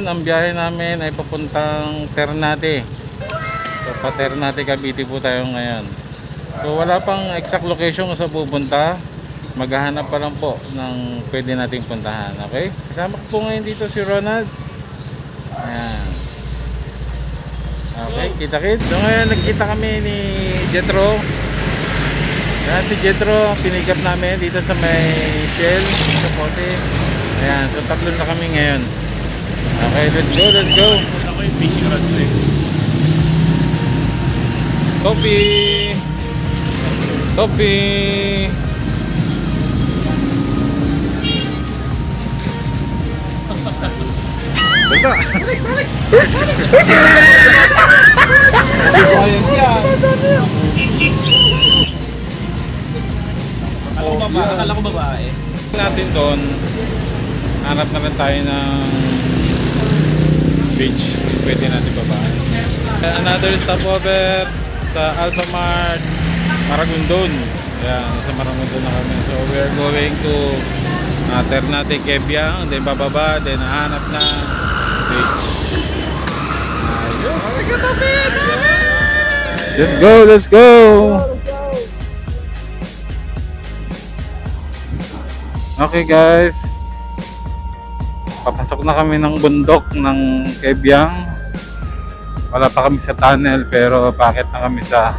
Ngayon, ang biyahe namin ay papuntang Ternate. So, pa Ternate, Cavite po tayo ngayon. So, wala pang exact location kung saan pupunta. Maghahanap pa lang po ng pwede nating puntahan. Okay? Kasama ko po ngayon dito si Ronald. Ayan. Okay, kita kit. So ngayon, nagkita kami ni Jetro. Yan si Jetro, pinikap namin dito sa may Shell, sa Pote. Ayan, so tatlo na kami ngayon. Okay, let's go, let's go. Ako yung fishing rod ko eh. Coffee! Coffee! Basta! Akala ko babae. Akala ko babae. natin doon, hanap na rin tayo ng beach. Pwede natin babaan. Another stopover sa Alpha Mart, Maragondon. Yan, sa Maragondon na kami. So we are going to uh, Ternate, Quebiang, then bababa, then hanap na beach. Ayos! Let's go, let's go! Okay guys. Papasok na kami ng bundok ng Kebyang. Wala pa kami sa tunnel pero bakit na kami sa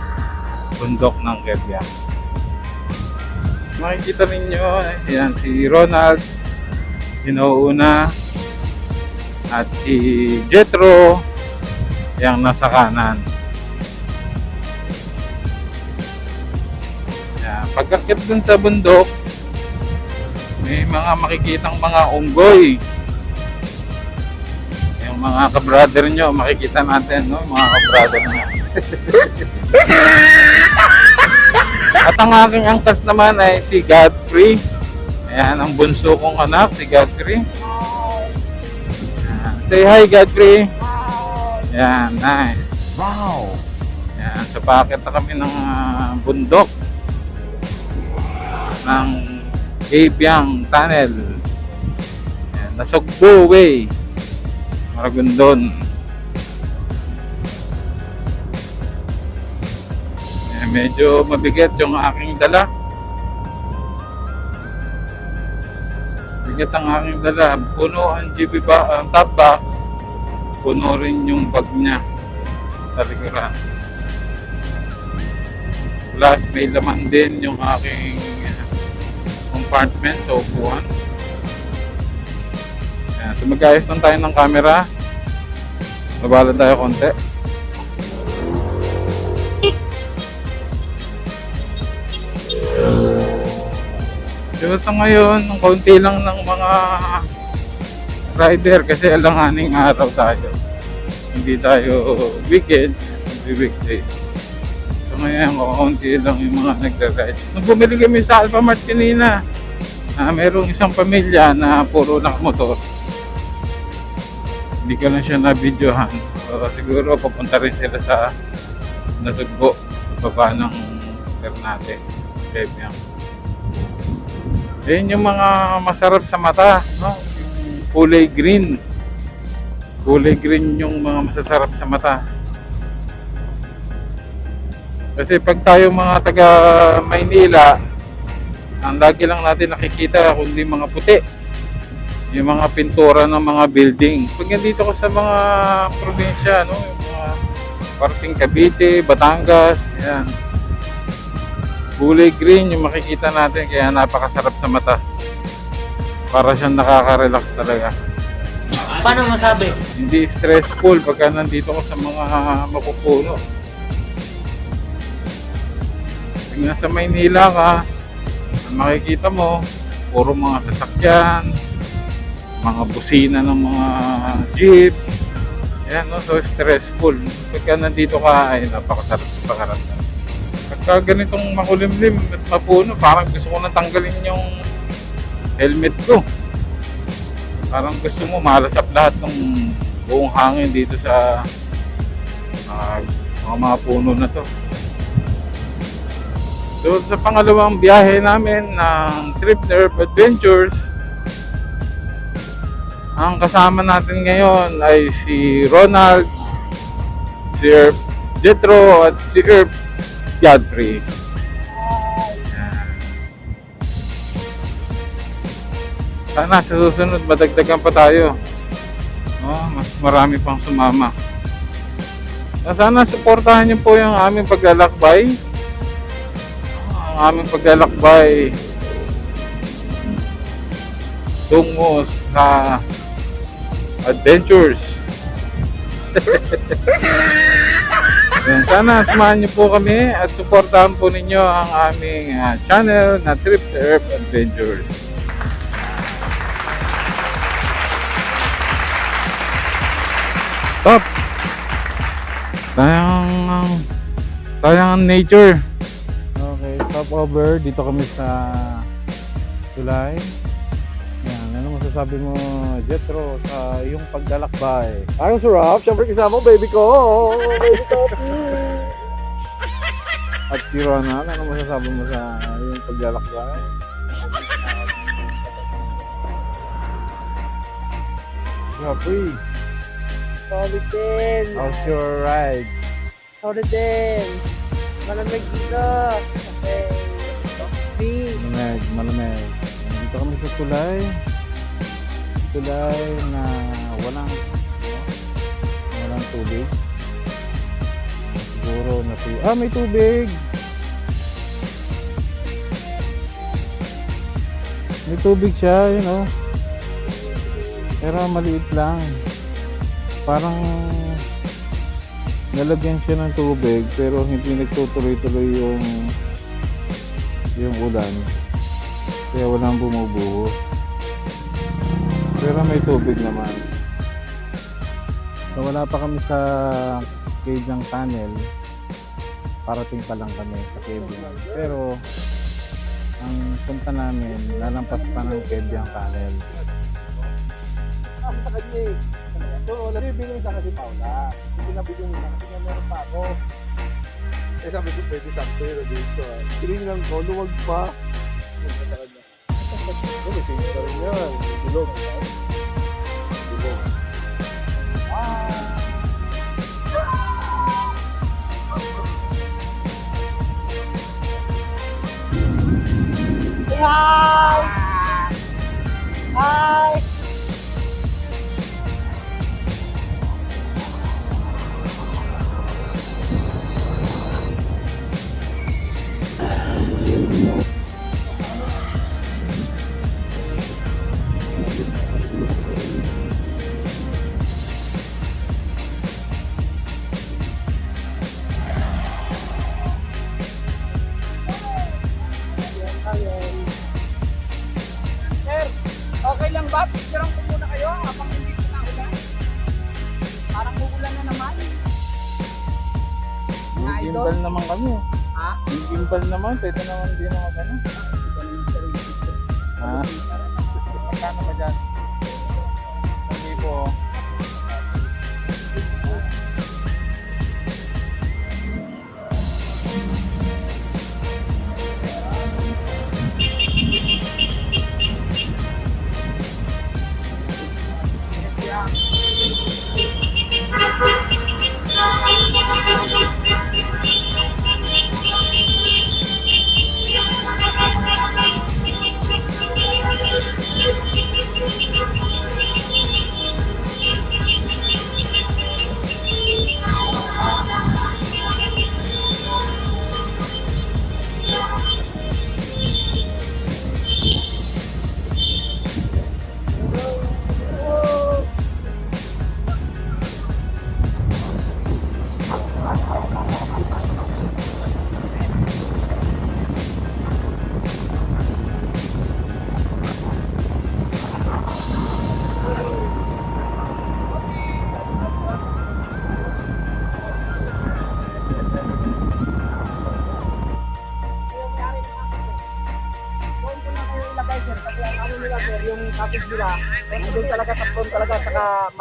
bundok ng Kebyang. Makikita ninyo, yan si Ronald, inuuna at si Jetro yung nasa kanan. Yan. Pagkakit dun sa bundok, may mga makikitang mga unggoy. Mga ka-brother nyo, makikita natin, no? Mga ka-brother nyo. At ang aking angkas naman ay si Godfrey. Ayan, ang bunso kong anak, si Godfrey. Ayan. Say hi, Godfrey. Ayan, nice. Wow! Ayan, so paakit na kami ng ah, bundok ng Kebyang Tunnel. Ayan, Nasugbo Way. Maragondon. Ayan, medyo mabigat yung aking dala. Bigat ang aking dala. Puno ang GB ba, ang top box. Puno rin yung bag niya. Sa likuran. Plus, may laman din yung aking compartment sa upuan. So mag-ayos lang tayo ng camera. Nabalad tayo konti. So sa ngayon, ang kaunti lang ng mga rider kasi alanganing araw tayo. Hindi tayo weekends, hindi weekdays. So ngayon, kaunti lang yung mga nagre-rides. Nung bumili kami sa Alphamart kanina, ah, merong isang pamilya na puro nakamotor. Hindi ko lang siya na-videohan. So, siguro papunta rin sila sa Nasugbo sa baba ng Ternate. Kebyang. Yan yung mga masarap sa mata, no? Kulay green. Kulay green yung mga masasarap sa mata. Kasi pag tayo mga taga Maynila, ang lagi lang natin nakikita kundi mga puti. Yung mga pintura ng mga building. Pag nandito ko sa mga probinsya, no? Yung mga parting Cavite, Batangas, yan. Kulay green yung makikita natin kaya napakasarap sa mata. Para siyang nakaka-relax talaga. Paano masabi? Hindi stressful pagka nandito ka sa mga mapupuno. Pag nasa Maynila ka, makikita mo, puro mga sasakyan, mga busina ng mga jeep. Yan, no? so stressful. Pagka nandito ka, ay napakasarap sa pakaramdam. Pagka ganitong makulimlim at mapuno, parang gusto ko nang tanggalin yung helmet ko. Parang gusto mo malasap lahat ng buong hangin dito sa ah, mga mga puno na to. So sa pangalawang biyahe namin ng Trip Nerve Adventures, Ang kasama natin ngayon ay si Ronald, si Erp Jetro at si Erp Godfrey. Sana sa susunod madagdagan pa tayo. Oh, mas marami pang sumama. Na Sana suportahan niyo po yung aming paglalakbay. Ang aming paglalakbay tungo sa adventures. Yan, sana samahan niyo po kami at suportahan po ninyo ang aming ah, channel na Trip to Earth Adventures. Top! Sayang sayang ang nature. Okay, top over. Dito kami sa Tulay. Masasabi mo, Jetro, sa iyong paglalakbay? Ang sarap, syempre kasama mo, baby ko. Baby ko. At si Ronald, ano masasabi mo sa iyong paglalakbay? Grabe, Solid din. how's your ride? Solid din. Malamig dito. Okay. Malamig, malamig. Dito kami sa tulay. Tulay na walang walang tubig. Siguro na Ah, may tubig! May tubig siya, you know. Pero maliit lang. Parang nalagyan siya ng tubig pero hindi nagtutuloy-tuloy yung yung ulan. Kaya walang bumubuho. Pero may tubig naman. So wala pa kami sa cave ng tunnel. Parating pa lang kami sa cave. Pero ang punta namin, lalampas pa ng cave yung tunnel. Ako sa kanya eh. So, nabibili sa kasi Paula. Hindi nabili nila kasi nga meron pa ako. Eh sabi ko, pwede sakto yun dito. ah. Tinignan ko, luwag pa. Yun pa sa kanya. Oh, may tingin pa rin yan. Gimbal naman kami. Ha? Gimbal naman, pwede naman din naman ano. Ha? Magkano ba dyan? Hindi po. Doon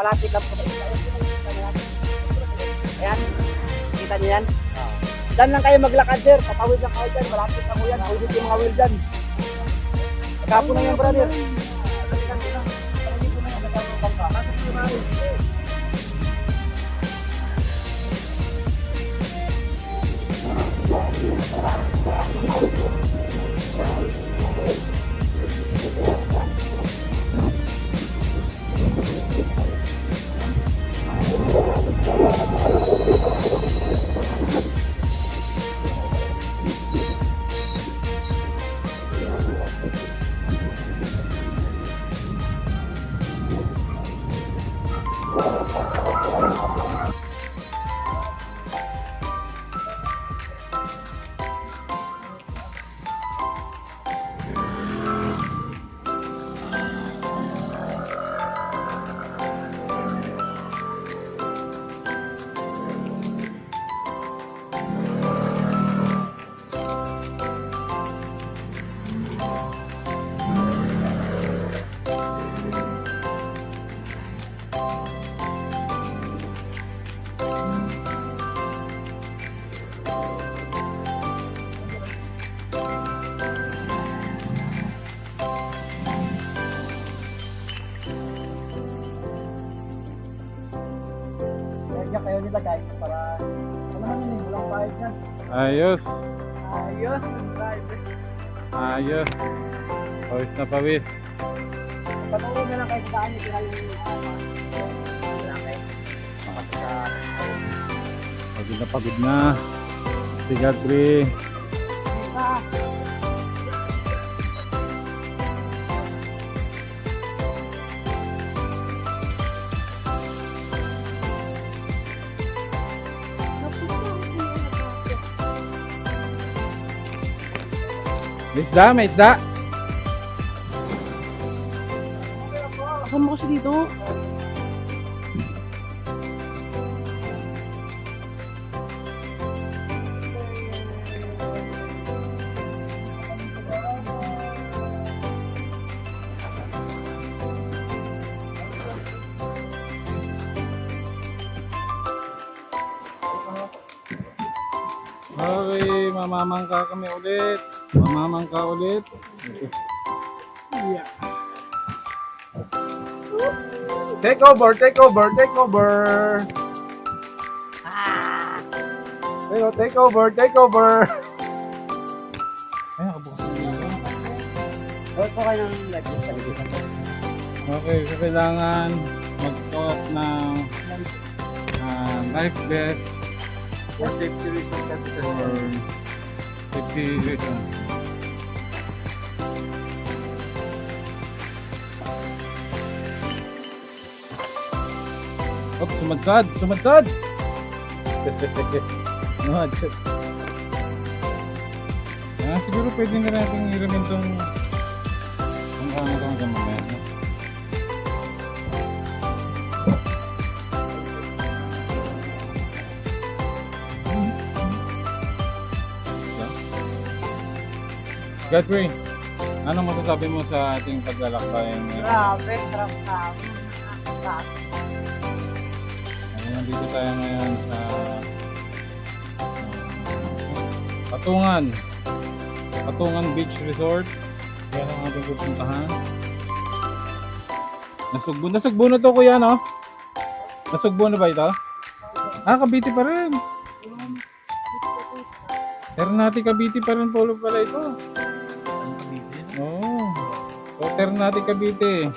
malapit lang po sa isa. Ayan, kita niyo yan? Diyan lang kayo maglakad sir, patawid lang kayo dyan, malapit lang ko yan, pwede yung mga wheel dyan. Pagkapo na yan brother. Hindi ko Ayos. Ayos, yung driver. Ayos. Pawis na pawis. Patuloy na lang kayo sa daan yung pinali yung Pagod na pagod na. Si Godfrey. Isda, may isda. Mamamangka ulit. Take over, take over, take over. Take, o- take over, take over. Ay, nakabukas. Huwag po kayo ng lagi sa ligitan. Okay, so kailangan magsuot ng ah, life vest For safety reasons, that's the or safety reason. Op, sumadsad! Sumadsad! Sumadsad. Ah, siguro pwede nga natin iramin tong ang kama ko hanggang mamaya. no? Godfrey, anong masasabi mo sa ating paglalakbay ngayon? Grabe, sarap ka. Nandito tayo ngayon sa Patungan. Patungan Beach Resort. Yan ang ating pupuntahan. Nasugbo. Nasugbo na to kuya, no? Nasugbo na ba ito? Ah, Cavite pa rin. Ternate Cavite pa rin polo pala ito. Oo. So, Ternate Cavite.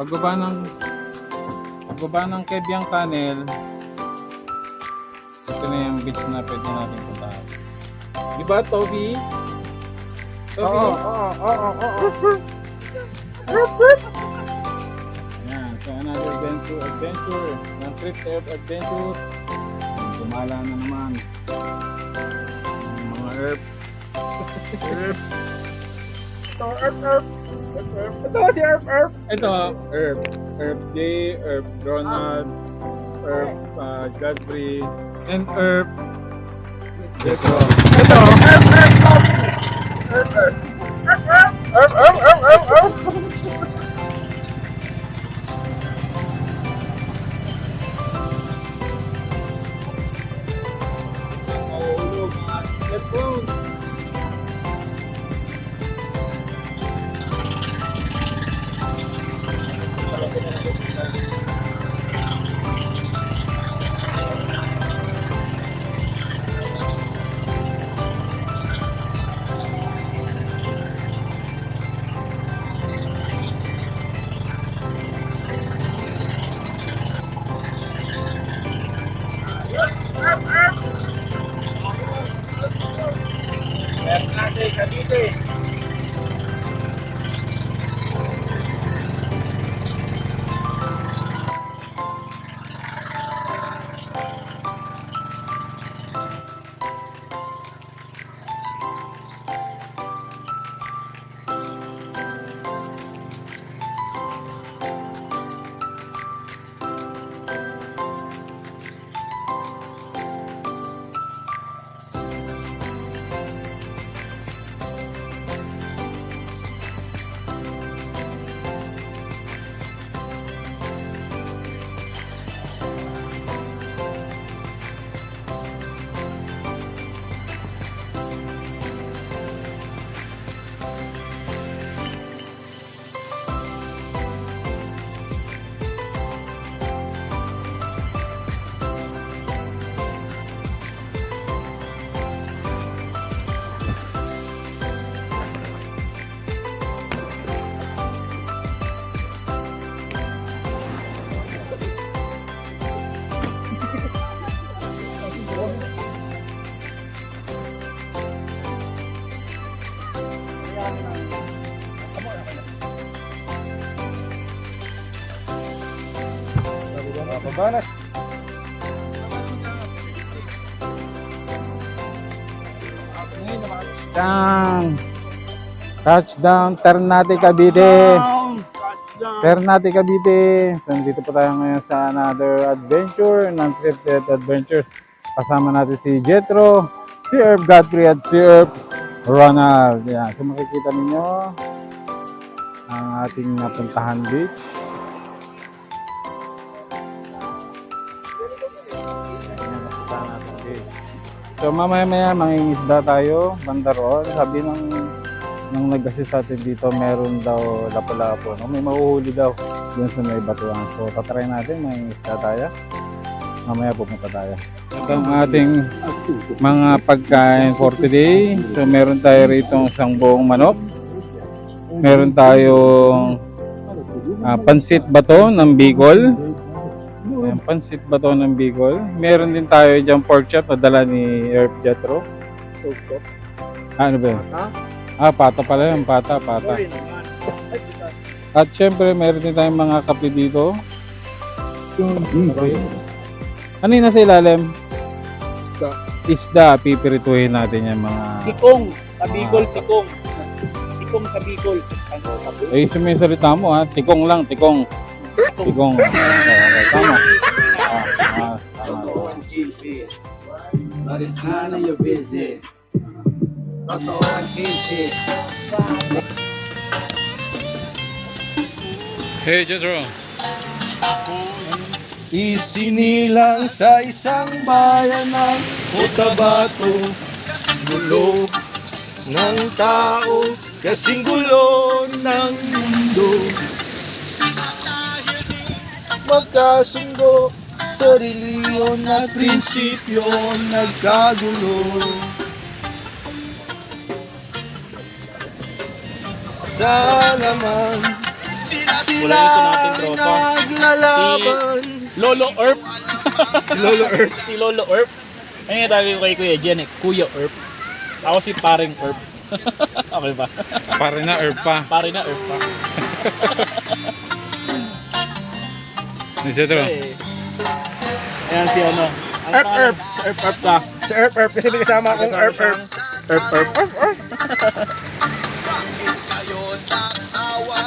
Pagbaba ng pagbaba ng Kebyang Tunnel, ito na yung beach na pwede natin puntahan. Di ba, Toby? Toby? Oo, oo, oo, oo. Yan, so another adventure, adventure. Ng trip to adventure. Gumala na naman. Ang mga herb. herb. Ito, erp. Erp, erp. Ito si erp, erp. Ito, herb. Herb J, herb Ronald, herb uh, Godfrey, and herb Ito. Ito, erp, erp, erp. Erp, erp. Erp, erp. Erp, erp, erp, Pabanas. Touchdown! Touchdown! Ternate Cavite! Ternate Cavite! So, dito pa tayo ngayon sa another adventure ng Triplet Adventures. Kasama natin si Jetro, si Herb Godfrey at si Herb Ronald. Yan. So makikita ninyo ang ating napuntahan beach. So mamaya maya mangingisda tayo, banda. Sabi ng nang nag-assist sa atin dito, meron daw lapo-lapo. No? May mahuhuli daw dun sa may batuan. So tatry natin, mangingisda tayo. Mamaya pupunta tayo. Ito ang ating mga pagkain for today. So meron tayo rito isang buong manok. Meron tayong ah, pansit bato ng Bicol. Ayan, pansit bato ng Bicol. Meron din tayo dyan pork chop na dala ni Herb Jetro. Ano ba yun? Ha? Ah, pata pala yun. Pata, pata. Sorry naman. At syempre, meron din tayong mga kape dito. Okay. Ano yung nasa ilalim? Isda. Pipirituhin natin yung mga... Tikong. Sa Bicol, tikong. Tikong sa Bicol. Ano? Eh, sumisalita mo ha. Tikong lang, tikong. Tikong. Okay, tama. Ah, ah, tama. But it's none of your business. Totoo ang. Hey, Jetro. Isinilang sa isang bayan ng Cotabato Gulo ng tao Kasing gulo ng mundo Magkasundo sa reliyon at prinsipyo nagkagulo Sa laman sila sila tropa. naglalaban Lolo Erp. Lolo Earth si Lolo Erp. Ayun yung tawag ko kay Kuya Jen eh. Kuya Erp. Ako si paring Erp. okay ba? Pare na, herb pa. Pare na Erp pa. Ni Jetro. Eh. Ayan si ano. Erp Erp. Erp Erp ka. Sa Earth Earth kasi may kasama akong Earth Earth Erp Erp. Erp Erp.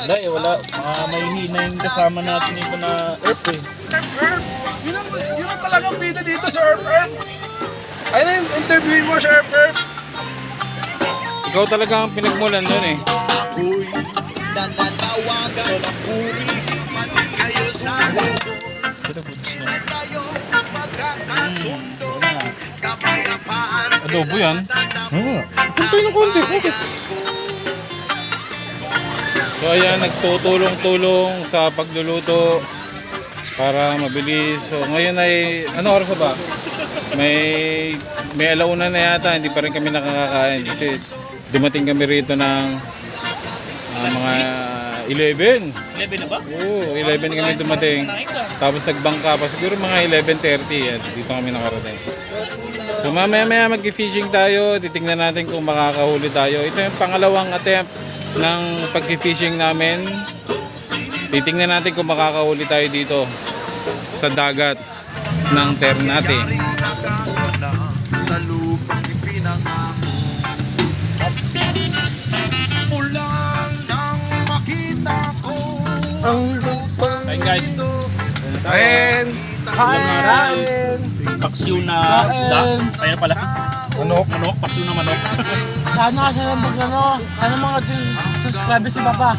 Wala eh, wala. Mga may hina yung kasama natin dito na Erp eh. Yun ang, yun ang talagang bida dito sa Earth Earth Ayun yung interview mo sa Earth Earth Ikaw talaga ang pinagmulan nun eh. Ako'y nananawagan Puri pati kayo sa mundo Tayo magkakasundo Kapayapaan Adobo yan. Kuntay na konti So ayan, nagtutulong-tulong sa pagluluto para mabilis. So ngayon ay, ano oras ba? May, may alauna na yata, hindi pa rin kami nakakakain kasi dumating kami rito ng ah, mga 11. 11 na ba? Oo, 11 kami dumating. Tapos nagbangka pa, siguro mga 11.30 yan. Dito kami nakarating. So mamaya maya mag-fishing tayo, titingnan natin kung makakahuli tayo. Ito yung pangalawang attempt ng pag-fishing namin. Titingnan natin kung makakahuli tayo dito sa dagat ng Ternate. Sa Kain! natin. Paksiw na isda. Ayan pala. Manok. Manok, paksiw na manok. Sana sana mag ano, sana mga subscribers si Papa.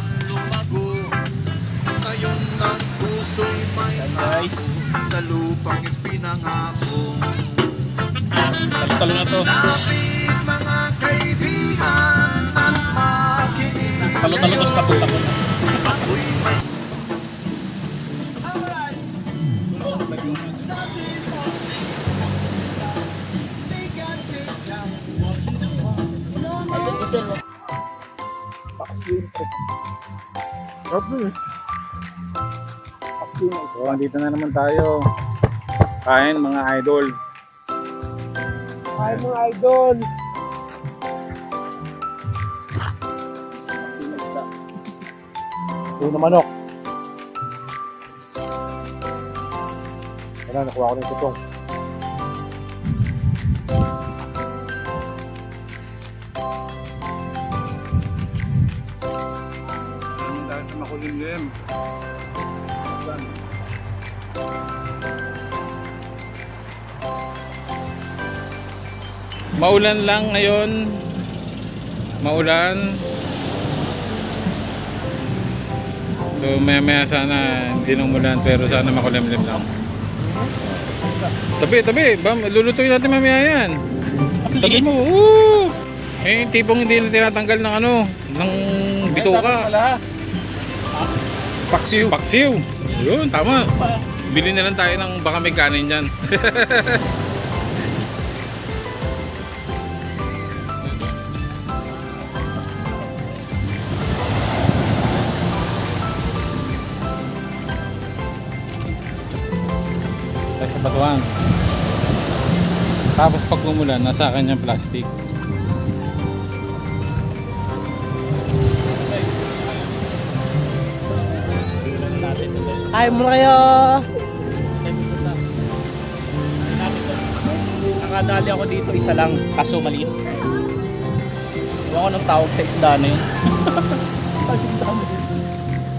Puso'y may Ayan guys, Sa lupang ipinangako talo-talo na to. Mga kaibigan At makinig Talo-talo to sa tapon-tapon. Ako'y may So, andito na naman tayo. Kain mga idol. Ay mga idol. Puno manok. Ano, nakuha ko ng tutong. Sa makulimlim. Maulan lang ngayon. Maulan. So maya maya sana hindi nang umulan pero sana makulimlim lang. Tabi, tabi. Bam, lulutuin natin mamaya yan. Tabi mo. Woo! Eh, tipong hindi na tinatanggal ng ano, ng bituka. Paksiw. Paksiw. Yun, tama. Bili na lang tayo ng baka may kanin dyan. Sa batuan. Tapos pag umulan, nasa kanyang plastic. Kain muna kayo. Nakadali ako dito, isa lang, kaso maliit. Ewan ko ng tawag sa isda na yun.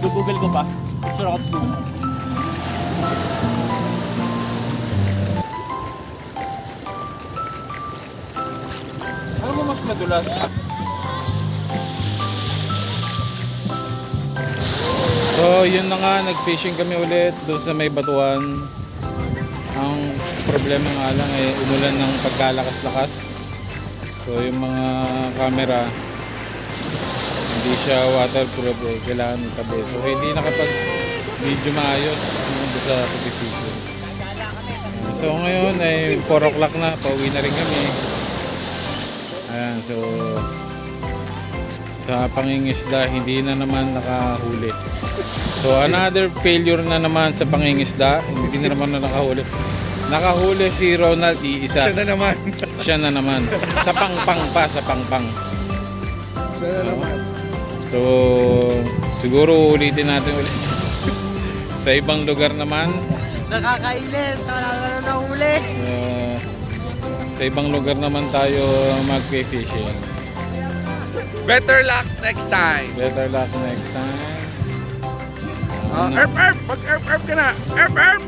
Google ko pa. Picture ako sa Google. Ano mo mas madulas? So, yun na nga, nag-fishing kami ulit doon sa may batuan. Ang problema nga lang ay umulan ng pagkalakas-lakas. So, yung mga camera, hindi siya waterproof eh. Kailangan itabi. So, hindi nakapag-video maayos yung doon sa pag-fishing. So, ngayon ay 4 o'clock na. Pauwi na rin kami. Ayan, so sa pangingisda hindi na naman nakahuli. So another failure na naman sa pangingisda, hindi na naman na nakahuli. Nakahuli si Ronald iisa. Siya na naman. Siya na naman. Sa pangpang pa, sa pangpang. Siya na naman. So siguro ulitin natin ulit. sa ibang lugar naman, Nakakailan. Sana ka na nahuli. uh, sa ibang lugar naman tayo mag-fishing. Better luck next time. Better luck next time. Uh, erp, erp! Mag erp, erp ka na! Erp, erp!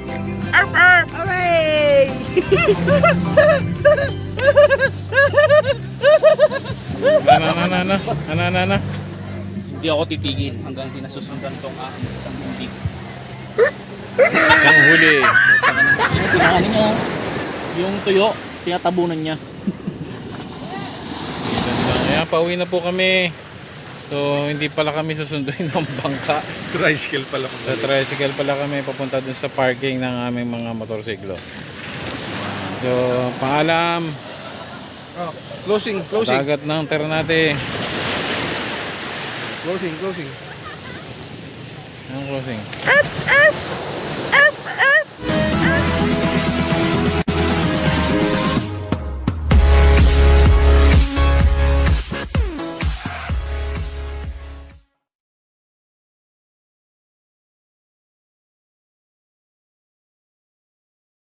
Erp, erp! Hooray! Na na na na na na na. Hindi ako titigil hanggang di nasusundan tong aking isang hindi. Isang huli. Niya, yung tuyo, tinatabunan niya. Ayan, pauwi na po kami. So, hindi pala kami susunduin ng bangka. Tricycle pala ko. Sa tricycle pala kami papunta dun sa parking ng aming mga motorsiklo. So, paalam. Oh, closing, closing, Dagat ng Ternate. closing, closing. Ang closing. Erp, erp!